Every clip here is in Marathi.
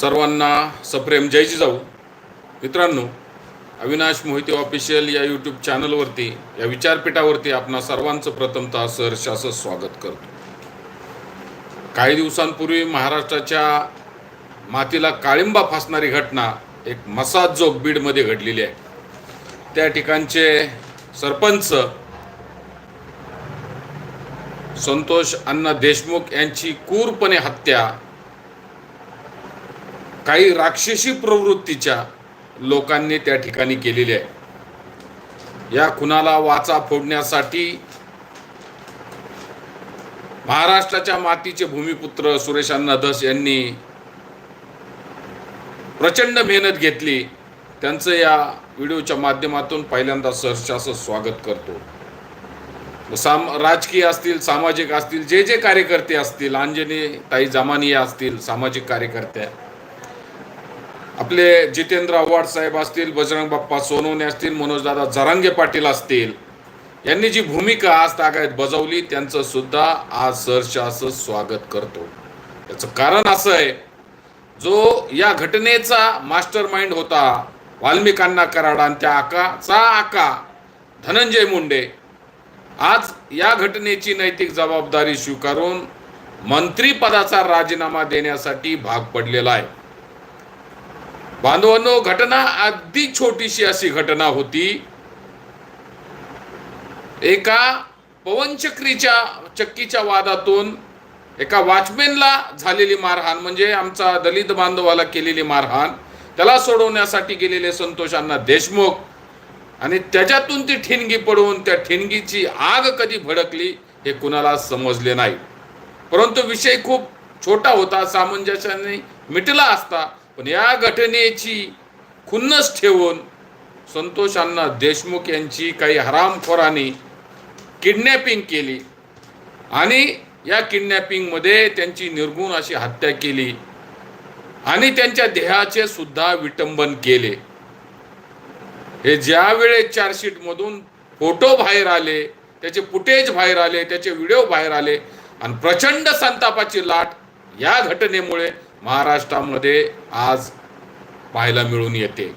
सर्वांना सप्रेम. जयची जाऊ मित्रांनो अविनाश मोहिते ऑफिशियल या यूट्यूब चॅनलवरती या विचारपीठावरती आपणा सर्वांचं प्रथमतः सहर्ष असं स्वागत करतो. काही दिवसांपूर्वी महाराष्ट्राच्या मातीला काळिंबा फासणारी घटना एक मसाजोग बीडमध्ये घडलेली आहे. त्या ठिकाणचे सरपंच संतोष अण्णा देशमुख यांची क्रूरपणे हत्या काही राक्षसी प्रवृत्तीच्या लोकांनी त्या ठिकाणी केलेली आहे. या खुनाला वाचा फोडण्यासाठी महाराष्ट्राच्या मातीचे भूमिपुत्र सुरेश धस यांनी प्रचंड मेहनत घेतली. त्यांचं या व्हिडिओच्या माध्यमातून पहिल्यांदा सहर्ष स्वागत करतो. साम राजकीय असतील सामाजिक असतील जे जे कार्यकर्ते असतील अंजनी ताई जामानिया असतील सामाजिक कार्यकर्त्या आपले जितेंद्र आव्हाड साहेब असतील बजरंग बाप्पा सोनवणे असतील मनोजदादा जरांगे पाटील असतील यांनी जी भूमिका आज तागायत बजावली त्यांचं सुद्धा आज सहर्ष स्वागत करतो. याचं कारण असं आहे जो या घटनेचा मास्टर माइंड होता वाल्मिकांना कराड आणि त्या आकाचा आका धनंजय मुंडे आज या घटनेची नैतिक जबाबदारी स्वीकारून मंत्रीपदाचा राजीनामा देण्यासाठी भाग पडलेला आहे. बांधवांनो घटना अगदी छोटीशी अशी घटना होती. एका पवनचक्रीच्या चक्कीच्या वादातून एका वॉचमॅनला झालेली मारहाण म्हणजे आमचा दलित बांधवाला केलेली मारहाण त्याला सोडवण्यासाठी गेलेले संतोषांना देशमुख आणि त्याच्यातून ती ठिणगी पडून त्या ठिणगीची आग कधी भडकली हे कुणाला समजले नाही. परंतु विषय खूप छोटा होता सामंजस्याने मिटला असता पण या घटनेची खुन्नस ठेवून संतोषांना देशमुख यांची काही हरामखोरांनी किडनॅपिंग केली. आणि या किडनॅपिंगमध्ये त्यांची निर्गुण अशी हत्या केली. आणि त्यांच्या देहाचे सुद्धा विटंबन केले. हे ज्या वेळेस चार्जशीटमधून फोटो बाहेर आले त्याचे फुटेज बाहेर आले त्याचे व्हिडिओ बाहेर आले आणि प्रचंड संतापाची लाट या घटनेमुळे महाराष्ट्रामध्ये आज पाहायला मिळून येते.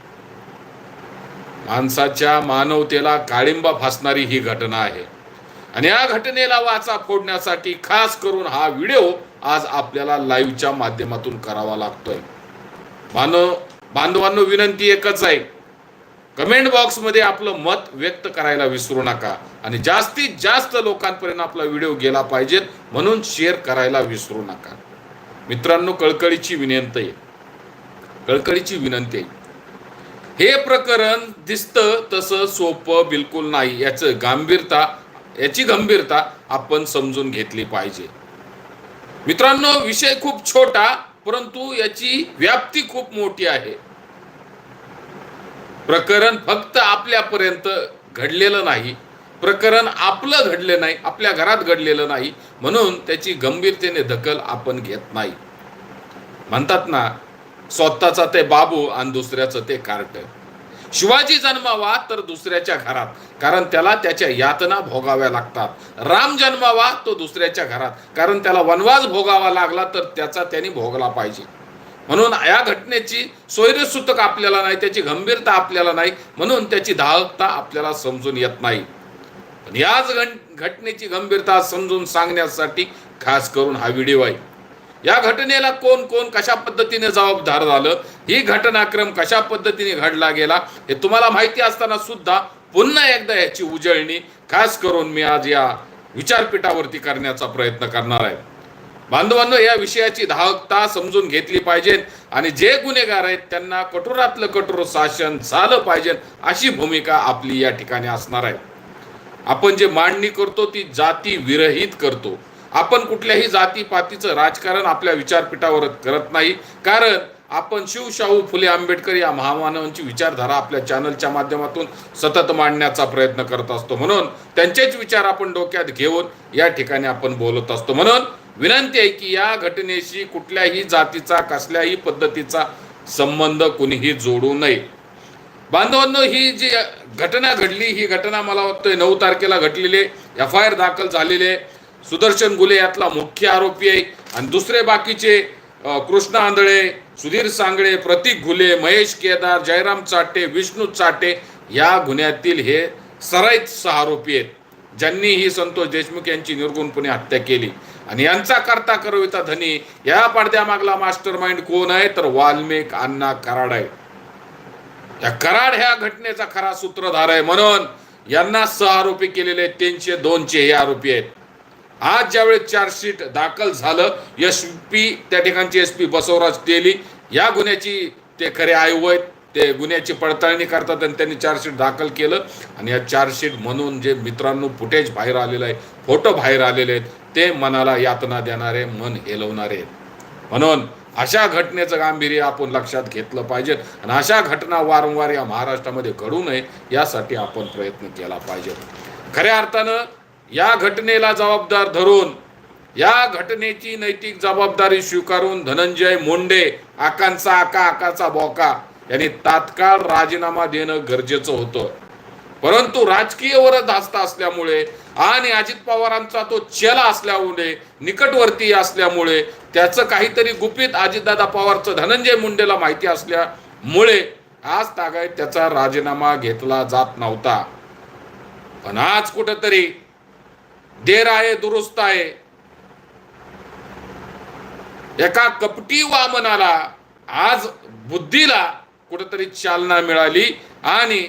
माणसाच्या मानवतेला काळिंबा फासणारी ही घटना आहे. आणि या घटनेला वाचा फोडण्यासाठी खास करून हा व्हिडिओ आज आपल्याला लाईव्हच्या माध्यमातून करावा लागतोय. मानव बांधवांनो विनंती एकच आहे. कमेंट बॉक्समध्ये आपलं मत व्यक्त करायला विसरू नका. आणि जास्तीत जास्त लोकांपर्यंत आपला व्हिडिओ गेला पाहिजेत म्हणून शेअर करायला विसरू नका. मित्रांनो कळकळीची विनंती आहे. कळकळीची विनंती आहे. हे प्रकरण दिसतं तसं सोपं बिलकुल नाही. याचं गांभीरता याची गंभीरता आपण समजून घेतली पाहिजे. मित्रांनो विषय खूप छोटा परंतु याची व्याप्ती खूप मोठी आहे. प्रकरण फक्त आपल्यापर्यंत घडलेलं नाही. प्रकरण आपलं घडले नाही आपल्या घरात घडलेलं नाही म्हणून त्याची गंभीरतेने दखल आपण घेत नाही. म्हणतात ना स्वतःचा ते बाबू आणि दुसऱ्याचं ते कार्ट. शिवाजी जन्मावा तर दुसऱ्याच्या घरात कारण त्याला त्याच्या यातना भोगाव्या लागतात. राम जन्मावा तो दुसऱ्याच्या घरात कारण त्याला वनवास भोगावा लागला तर त्याचा त्यांनी भोगला पाहिजे. म्हणून या घटनेची सोयरसूतक आपल्याला नाही त्याची गंभीरता आपल्याला नाही म्हणून त्याची धावकता आपल्याला समजून येत नाही. पण याच घटनेची गंभीरता समजून सांगण्यासाठी खास करून हा व्हिडिओ आहे. या घटनेला कोण कोण कशा पद्धतीने जबाबदार झालं ही घटनाक्रम कशा पद्धतीने घडला गेला हे तुम्हाला माहिती असताना सुद्धा पुन्हा एकदा याची उजळणी खास करून मी आज या विचारपीठावरती करण्याचा प्रयत्न करणार आहे. बांधवांनो या विषयाची धावकता समजून घेतली पाहिजे आणि जे गुन्हेगार आहेत त्यांना कठोरातलं कठोर शासन झालं पाहिजे अशी भूमिका आपली या ठिकाणी असणार आहे. आपण जे मांडणी करतो ती जाती विरहित करतो. आपण कुठल्याही जातीपातीचं राजकारण आपल्या विचारपीठावर करत नाही. कारण आपण शिवशाहू फुले आंबेडकर या महामानवांची विचारधारा आपल्या चॅनलच्या माध्यमातून सतत मांडण्याचा प्रयत्न करत असतो. म्हणून त्यांचेच विचार आपण डोक्यात घेऊन या ठिकाणी आपण बोलत असतो. म्हणून विनंती आहे की या घटनेशी कुठल्याही जातीचा कसल्याही पद्धतीचा संबंध कुणीही जोडू नये. बांधवांनो ही जी घटना घडली ही घटना मला वाटतोय नऊ तारखेला घडलेली एफ आय आर दाखल झालेले सुदर्शन गुले यातला मुख्य आरोपी आहे. आणि दुसरे बाकीचे कृष्ण आंधळे सुधीर सांगळे प्रतीक घुले महेश केदार जयराम चाटे विष्णू चाटे या गुन्ह्यातील हे सराईत सहा आरोपी आहेत. ज्यांनी ही संतोष देशमुख यांची निर्गुणपणे हत्या केली. आणि यांचा करता करविता धनी या पडद्यामागला मास्टर माइंड कोण आहे? तर वाल्मिक अण्णा कराड. आहे या कराड ह्या घटनेचा खरा सूत्रधार आहे म्हणून यांना सह आरोपी केलेले आहेत. त्यांचे दोनचे हे आरोपी आहेत. आज ज्यावेळेस चार्जशीट दाखल झालं एस पी त्या ठिकाणचे एस पी बसवराज तेली या गुन्ह्याची ते खरे आयोग आहेत. ते गुन्ह्याची पडताळणी करतात आणि त्यांनी चार्जशीट दाखल केलं. आणि या चार्जशीट म्हणून जे मित्रांनो फुटेज बाहेर आलेलं आहे फोटो बाहेर आलेले आहेत ते मनाला यातना देणारे मन हेलवणारे म्हणून अशा घटनेचं गांभीर्य आपण लक्षात घेतलं पाहिजे आणि अशा घटना वारंवार या महाराष्ट्रामध्ये घडू नये यासाठी आपण प्रयत्न केला पाहिजे. खऱ्या अर्थानं या घटनेला जबाबदार धरून या घटनेची नैतिक जबाबदारी स्वीकारून धनंजय मुंडे आकांचा आका आकाचा बोका यांनी तात्काळ राजीनामा देणं गरजेचं होतं. परंतु राजकीय धास्त असल्यामुळे आणि अजित पवारांचा तो चेला असल्यामुळे निकटवर्ती असल्यामुळे त्याचं काहीतरी गुपित अजितदादा पवारचं धनंजय मुंडेला माहिती असल्यामुळे आज तागायत त्याचा राजीनामा घेतला जात नव्हता. पण आज कुठंतरी देर आहे दुरुस्त आहे. एका कपटी वामनाला आज बुद्धीला कुठंतरी चालना मिळाली आणि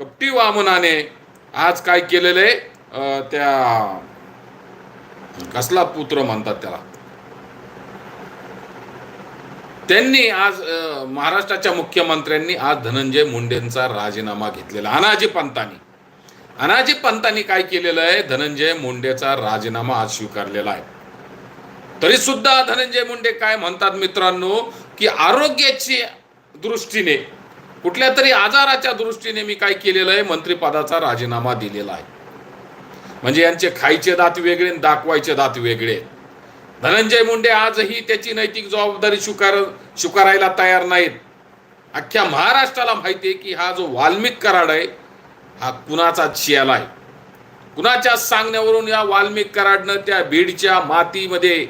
कपटी वामनाने आज काय केलेलं आहे त्या कसला पुत्र म्हणतात त्याला? त्यांनी आज महाराष्ट्राच्या मुख्यमंत्र्यांनी आज धनंजय मुंडेंचा राजीनामा घेतलेला. अनाजी पंतांनी. अनाजी पंतांनी काय केलेलं आहे? धनंजय मुंडेचा राजीनामा आज स्वीकारलेला आहे. तरी सुद्धा धनंजय मुंडे काय म्हणतात मित्रांनो की आरोग्याची दृष्टीने कुठल्या तरी आजाराच्या दृष्टीने मी काय केलेलं आहे मंत्रिपदाचा राजीनामा दिलेला आहे. म्हणजे यांचे खायचे दात वेगळे दाखवायचे दात वेगळे. धनंजय मुंडे आजही त्याची नैतिक जबाबदारी स्वीकार स्वीकारायला तयार नाहीत. अख्ख्या महाराष्ट्राला माहिती आहे की हा जो वाल्मिक कराड आहे हा कुणाचा शियाला आहे? कुणाच्या सांगण्यावरून या वाल्मिक कराडनं त्या बीडच्या मातीमध्ये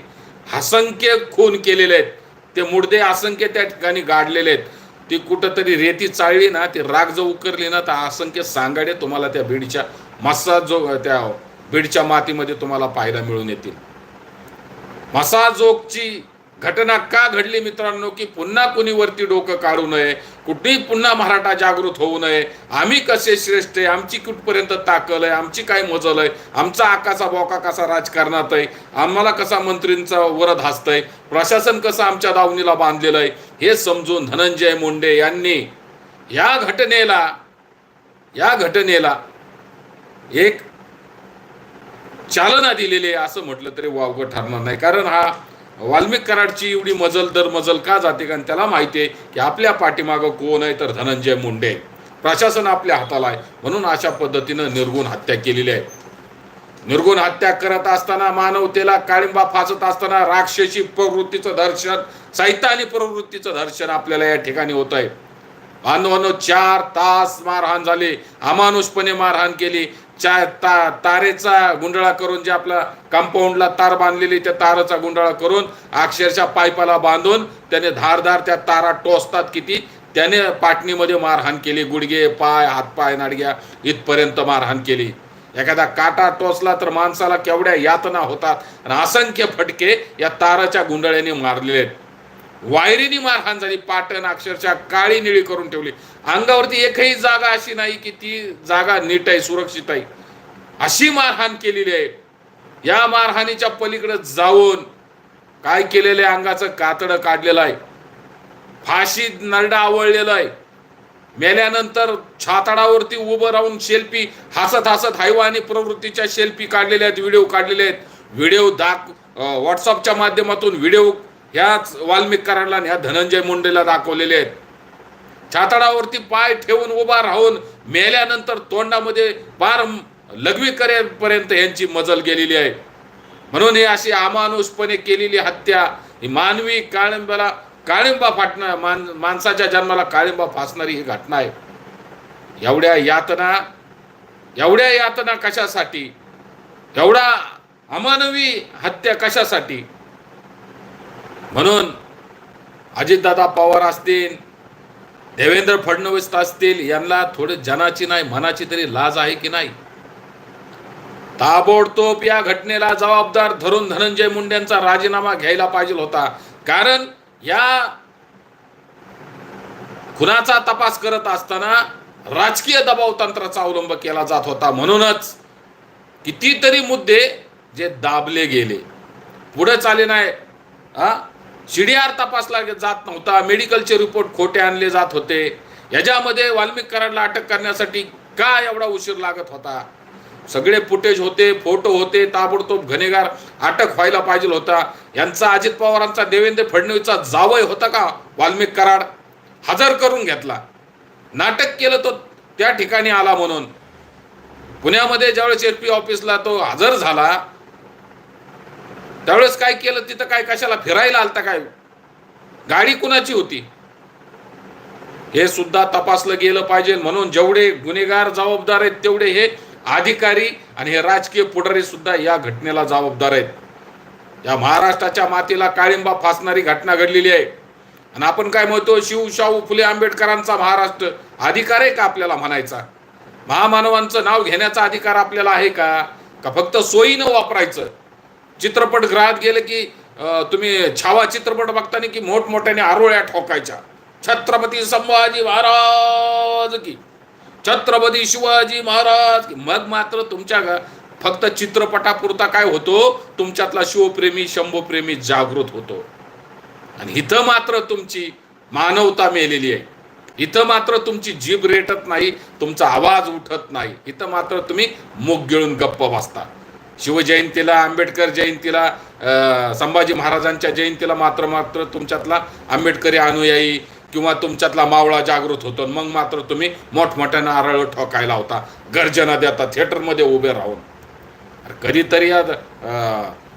असंख्य खून केलेले आहेत. ते मुडदे असंख्य त्या ठिकाणी गाडलेले आहेत. ती कुठंतरी रेती चाळली ना ती राग जर उकरली ना तर असंख्य सांगाडे तुम्हाला त्या बीडच्या मस्सा जो त्या बीडच्या मातीमध्ये तुम्हाला पाहायला मिळून येतील. मसाजोगची घटना का घडली मित्रांनो की पुन्हा कुणी वरती डोकं काढू नये? कुठेही पुन्हा मराठा जागृत होऊ नये? आम्ही कसे श्रेष्ठ आहे? आमची कुठपर्यंत ताकल आहे? आमची काय मजल आहे? आमचा आकाचा बोका कसा राजकारणात आहे? आम्हाला कसा मंत्रींचा वरद हसतंय प्रशासन कसं आमच्या दावणीला बांधलेलं आहे? हे समजून धनंजय मुंडे यांनी या घटनेला या घटनेला एक चालना दिलेली आहे असं म्हटलं तरी वावगं ठरणार नाही. कारण हा वाल्मिक कराडची एवढी मजल दर मजल का जाते कारण त्याला माहिती आहे की आपल्या पाठीमागं कोण आहे तर धनंजय मुंडे. आहे. प्रशासन आपल्या हाताला आहे. म्हणून अशा पद्धतीनं निर्गुण हत्या केलेली आहे. निर्गुण हत्या करत असताना मानवतेला काळिंबा फासत असताना राक्षसी प्रवृत्तीचं दर्शन सैतानी प्रवृत्तीचं दर्शन आपल्याला या ठिकाणी होत आहे बांधवांनो चार तास मारहाण झाली. अमानुषपणे मारहाण केली. चा ता तारेचा गुंडळा करून जे आपला कंपाऊंडला तार बांधलेली त्या ताराचा गुंडाळा करून अक्षरशः पायपाला बांधून त्याने धारधार त्या तारा टोचतात किती? त्याने पाटणीमध्ये मारहाण केली. गुडघे पाय हातपाय नाडग्या इथपर्यंत मारहाण केली. एखादा काटा टोचला तर माणसाला केवढ्या यातना होतात. आणि असंख्य फटके या ताराच्या गुंडळ्याने मारलेले आहेत. वायरीनी मारहाण झाली पाटण अक्षरशः काळी निळी करून ठेवली. अंगावरती एकही जागा अशी नाही की ती जागा नीट आहे सुरक्षित आहे. अशी मारहाण केलेली आहे. या मारहाणीच्या पलीकडे जाऊन काय केलेलं आहे? अंगाचं कातडं काढलेलं आहे. फाशी नरडा आवळलेलं आहे. मेल्यानंतर छाताडावरती उभं राहून शेल्फी हसत हसत हैवानी प्रवृत्तीच्या शेल्फी काढलेल्या आहेत व्हिडिओ काढलेले आहेत. व्हिडिओ दाख व्हॉट्सअपच्या माध्यमातून व्हिडिओ ह्याच वाल्मिक ह्या धनंजय मुंडेला दाखवलेले आहेत. छाताडावरती पाय ठेवून उभा राहून मेल्यानंतर तोंडामध्ये पार लघवी करेपर्यंत यांची मजल गेलेली आहे. म्हणून ही अशी अमानुषपणे केलेली हत्या ही मानवी काळिंबाला काळिंबा फाटणार मान माणसाच्या जन्माला काळिंबा फासणारी ही घटना आहे. एवढ्या यातना एवढ्या यातना कशासाठी? एवढा अमानवी हत्या कशासाठी? म्हणून अजितदादा पवार असतील देवेंद्र फडणवीस असतील यांना थोडे जनाची नाही मनाची तरी लाज आहे की नाही? ताबोडतोब या घटनेला जबाबदार धरून धनंजय मुंडेंचा राजीनामा घ्यायला पाहिजे होता. कारण या खुनाचा तपास करत असताना राजकीय दबाव तंत्राचा अवलंब केला जात होता. म्हणूनच कितीतरी मुद्दे जे दाबले गेले. पुढे चाले नाही. सी डी आर तपासला जात नव्हता. मेडिकलचे रिपोर्ट खोटे आणले जात होते. ह्याच्यामध्ये वाल्मिक कराडला अटक करण्यासाठी का एवढा उशीर लागत होता? सगळे फुटेज होते फोटो होते ताबडतोब घनेगार अटक व्हायला पाहिजे होता. यांचा अजित पवारांचा देवेंद्र फडणवीसचा जावय होता का? वाल्मिक कराड हजर करून घेतला. नाटक केलं तो त्या ठिकाणी आला म्हणून. पुण्यामध्ये ज्यावेळेस एस पी ऑफिसला तो हजर झाला त्यावेळेस काय केलं तिथं काय कशाला फिरायला आलता काय? गाडी कुणाची होती? हे सुद्धा तपासलं गेलं पाहिजे. म्हणून जेवढे गुन्हेगार जबाबदार आहेत तेवढे हे अधिकारी आणि हे राजकीय पुढारी सुद्धा या घटनेला जबाबदार आहेत. या महाराष्ट्राच्या मातीला काळिंबा फासणारी घटना घडलेली आहे. आणि आपण काय म्हणतो शिव शाहू फुले आंबेडकरांचा महाराष्ट्र अधिकार आहे का आपल्याला म्हणायचा? महामानवांचं नाव घेण्याचा अधिकार आपल्याला आहे का? का फक्त सोयीनं वापरायचं? चित्रपटगृहात गेले की तुम्ही छावा चित्रपट बघताना की मोठमोठ्याने आरोळ्या ठोकायच्या. छत्रपती संभाजी महाराज की. छत्रपती शिवाजी महाराज की. मग मात्र तुमच्या फक्त चित्रपटापुरता काय होतो? तुमच्यातला शिवप्रेमी शंभूप्रेमी जागृत होतो. आणि इथं मात्र तुमची मानवता मेलेली आहे. इथं मात्र तुमची जीभ रेटत नाही तुमचा आवाज उठत नाही. इथं मात्र तुम्ही मुग गिळून गप्प बसता. शिवजयंतीला आंबेडकर जयंतीला संभाजी महाराजांच्या जयंतीला मात्र मात्र तुमच्यातला आंबेडकरी अनुयायी किंवा तुमच्यातला मावळा जागृत होतो मग मात्र तुम्ही मोठमोठ्यानं आरळ ठोकायला होता. गर्जना देता थिएटरमध्ये उभे राहून. कधीतरी या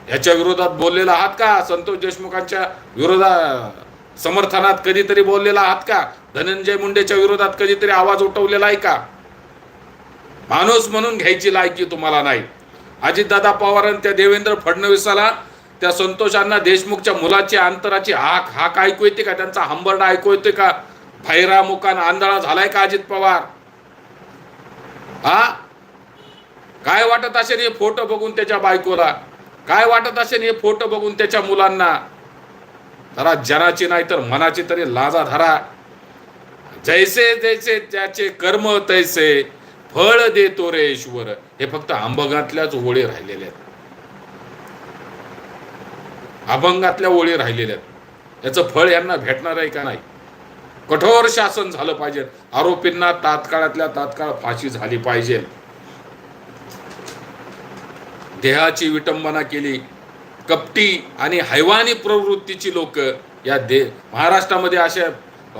ह्याच्या विरोधात बोललेला आहात का? संतोष देशमुखांच्या विरोधात समर्थनात कधीतरी बोललेला आहात का? धनंजय मुंडेच्या विरोधात कधीतरी आवाज उठवलेला आहे का? माणूस म्हणून घ्यायची लायकी तुम्हाला नाही. अजितदादा पवार आणि त्या देवेंद्र फडणवीसाला त्या संतोषांना देशमुखच्या मुलाची अंतराची हाक हाक ऐकू येते का? त्यांचा हंबरडा ऐकू येते का? भैरा मुकान आंधळा झालाय का अजित पवार? हा? काय वाटत असेल हे फोटो बघून त्याच्या बायकोला? काय वाटत असेल हे फोटो बघून त्याच्या मुलांना? जरा जनाची नाही तर मनाची तरी लाजा धरा. जैसे जैसे त्याचे कर्म तैसे फळ देतो रे ईश्वर. हे फक्त अंबगातल्याच ओळी राहिलेल्या आहेत. अभंगातल्या ओळी राहिलेल्या आहेत. याचं फळ यांना भेटणार आहे का नाही? कठोर शासन झालं पाहिजे. आरोपींना तात्काळातल्या तात्काळ फाशी झाली पाहिजे. देहाची विटंबना केली. कपटी आणि हैवानी प्रवृत्तीची लोक या दे महाराष्ट्रामध्ये अशा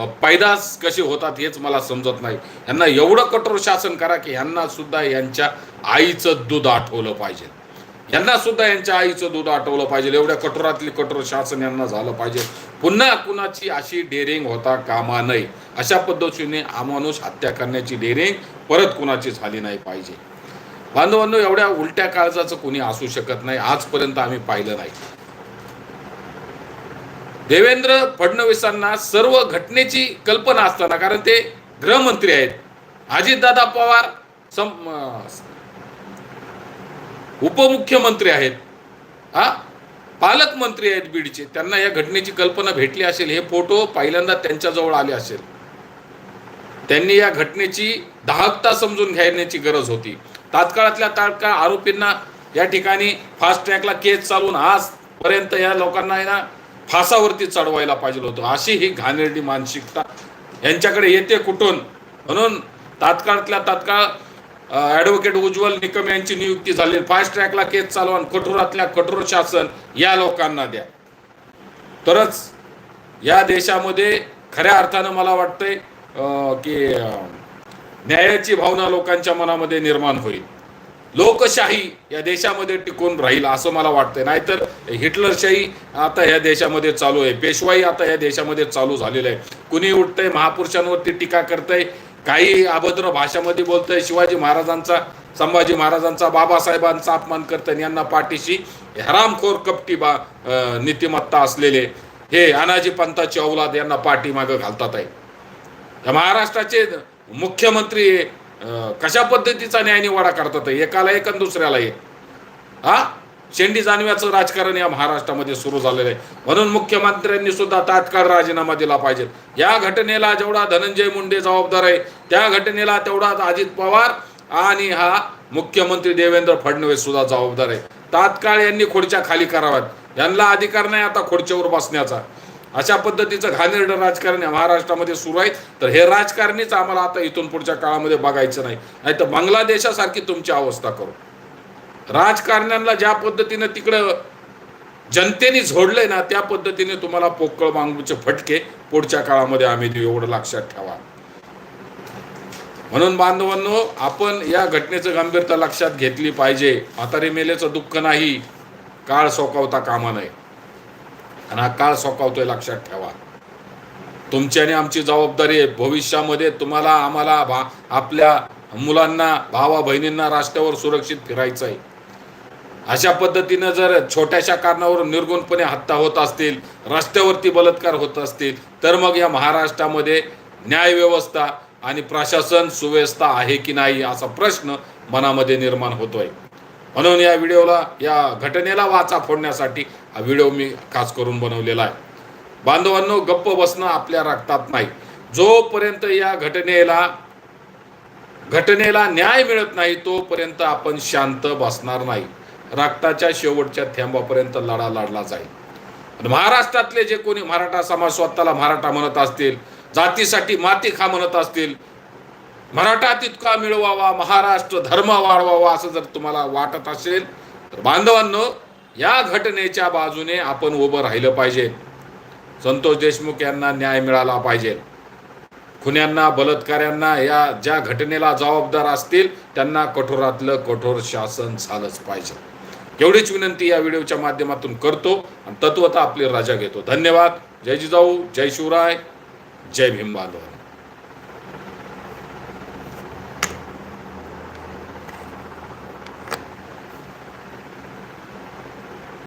पैदास कसे होतात हेच मला समजत नाही. यांना एवढं कठोर शासन करा की यांना सुद्धा यांच्या आईचं दूध आठवलं पाहिजे. यांना सुद्धा यांच्या आईचं दूध आठवलं पाहिजे. एवढ्या कठोरातली कठोर शासन यांना झालं पाहिजे. पुन्हा कुणाची अशी डेअरिंग होता कामा नये. अशा पद्धतीने अमानुष हत्या करण्याची डेअरिंग परत कुणाची झाली नाही पाहिजे. बांधवांनो एवढ्या उलट्या काळजाचं कोणी असू शकत नाही. आजपर्यंत आम्ही पाहिलं नाही. देवेंद्र फडणवीसांना सर्व घटनेची कल्पना असताना कारण ते गृहमंत्री आहेत. अजितदादा पवार सम उपमुख्यमंत्री आहेत. हा? पालकमंत्री आहेत बीडचे. त्यांना या घटनेची कल्पना भेटली असेल हे फोटो पहिल्यांदा त्यांच्याजवळ आले असेल. त्यांनी या घटनेची दाहकता समजून घेण्याची गरज होती. तात्काळातल्या तात्काळ आरोपींना या ठिकाणी फास्ट ट्रॅकला केस चालवून आजपर्यंत या लोकांना आहे ना फासावरती चढवायला पाहिजे होतं. अशी ही घाणेरडी मानसिकता यांच्याकडे येते कुठून? म्हणून तात्काळातल्या तात्काळ ॲडव्होकेट उज्ज्वल निकम यांची नियुक्ती झाली. फास्ट ट्रॅकला केस चालवून कठोरातल्या कठोर शासन या लोकांना द्या. तरच या देशामध्ये खऱ्या अर्थानं मला वाटतंय अं, की न्यायाची भावना लोकांच्या मनामध्ये निर्माण होईल. लोकशाही या देशामध्ये टिकून राहील असं मला वाटतंय. नाहीतर हिटलरशाही आता या देशामध्ये चालू आहे. पेशवाई आता या देशामध्ये चालू झालेलं आहे. कुणी उठतंय महापुरुषांवरती टीका करतंय काही अभद्र भाषामध्ये बोलतंय शिवाजी महाराजांचा संभाजी महाराजांचा बाबासाहेबांचा अपमान करतंय यांना पाठीशी हरामखोर कपटी बा नीतिमत्ता असलेले हे अनाजी पंताची औलाद यांना पाठीमागं घालतात आहे. महाराष्ट्राचे मुख्यमंत्री कशा पद्धतीचा न्यायनिवाडा करतात एकाला एक आणि दुसऱ्याला एक. हा? शेंडी जानव्याचं राजकारण या महाराष्ट्रामध्ये सुरू झालेलं आहे. म्हणून मुख्यमंत्र्यांनी सुद्धा तात्काळ राजीनामा दिला पाहिजे. या घटनेला जेवढा धनंजय मुंडे जबाबदार आहे त्या घटनेला तेवढाच अजित पवार आणि हा मुख्यमंत्री देवेंद्र फडणवीस सुद्धा जबाबदार आहे. तात्काळ यांनी खुर्च्या खाली कराव्यात. यांना अधिकार नाही आता खुर्चीवर बसण्याचा. अशा पद्धतीचं घाणेरडं राजकारण या महाराष्ट्रामध्ये सुरू आहे. तर हे राजकारणीच आम्हाला आता इथून पुढच्या काळामध्ये बघायचं नाही. नाही तर बांगलादेशासारखी तुमची अवस्था करू. राजकारण्यांना ज्या पद्धतीनं तिकडं जनतेने झोडलंय ना त्या पद्धतीने तुम्हाला पोकळ मांगूचे फटके पुढच्या काळामध्ये आम्ही देऊ एवढं लक्षात ठेवा. म्हणून बांधवांनो आपण या घटनेचं गंभीरता लक्षात घेतली पाहिजे. म्हातारी मेलेचं दुःख नाही. काळ सोकावता कामा नये. आणि हा काळ सोकावतोय लक्षात ठेवा. तुमची आणि आमची जबाबदारी आहे. भविष्यामध्ये तुम्हाला आम्हाला भा आपल्या मुलांना भावा बहिणींना रस्त्यावर सुरक्षित फिरायचं आहे. अशा पद्धतीनं जर छोट्याशा कारणावर निर्गुणपणे हत्या होत असतील रस्त्यावरती बलात्कार होत असतील तर मग या महाराष्ट्रामध्ये न्यायव्यवस्था आणि प्रशासन सुव्यवस्था आहे की नाही असा प्रश्न मनामध्ये निर्माण होतोय. म्हणून या व्हिडिओला या घटनेला वाचा फोडण्यासाठी हा व्हिडिओ मी खास करून बनवलेला आहे. बांधवांनो गप्प बसणं आपल्या रक्तात नाही. जोपर्यंत या घटनेला घटनेला न्याय मिळत नाही तोपर्यंत आपण शांत बसणार नाही. रक्ताच्या शेवटच्या थेंबापर्यंत लढा लढला जाईल. महाराष्ट्रातले जे कोणी मराठा समाज स्वतःला मराठा म्हणत असतील जातीसाठी माती खा म्हणत असतील मराठा तितका मिळवावा महाराष्ट्र धर्म वाढवावा असं जर तुम्हाला वाटत असेल तर बांधवांनो या घटनेच्या बाजूने आपण उभं राहिलं पाहिजे. संतोष देशमुख यांना न्याय मिळाला पाहिजे. खुन्यांना बलात्काऱ्यांना या ज्या घटनेला जबाबदार असतील त्यांना कठोरातलं कठोर शासन झालंच पाहिजे. एवढीच विनंती या व्हिडिओच्या माध्यमातून करतो आणि तत्वता आपली रजा घेतो. धन्यवाद. जय जिजाऊ जय शिवराय जय भीमबांधव.